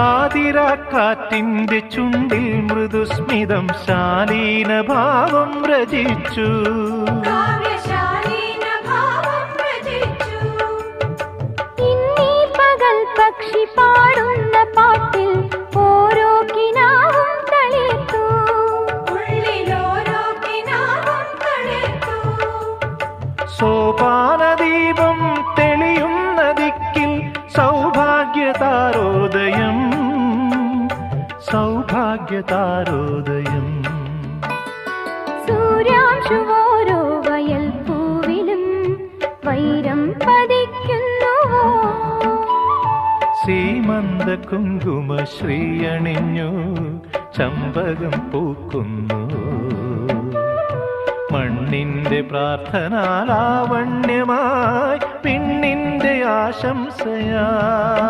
ആതിരാക്കാറ്റിന്റെ ചുണ്ടിൽ മൃദുസ്മിതം ശാലീന ഭാവം രചിച്ചു. പക്ഷി പാടുന്ന പാട്ടിൽ ഓരോ കിനാവും തളിർത്തു. സോപാനദീപം തെളിയുന്ന ദിക്കിൽ സൗഭാഗ്യതാരോദയം സൗഭാഗ്യതാരോദയം. സൂര്യാംശുവോരോ വയൽ പൂവിലും വൈരം പതിക്കുന്നുവോ സീമന്ത കുങ്കുമ ശ്രീയണിഞ്ഞു ചമ്പകം പൂക്കുന്നു. മണ്ണിന്റെ പ്രാർത്ഥനാലാവണ്യമായി പിന്നിന്റെ ആശംസയായി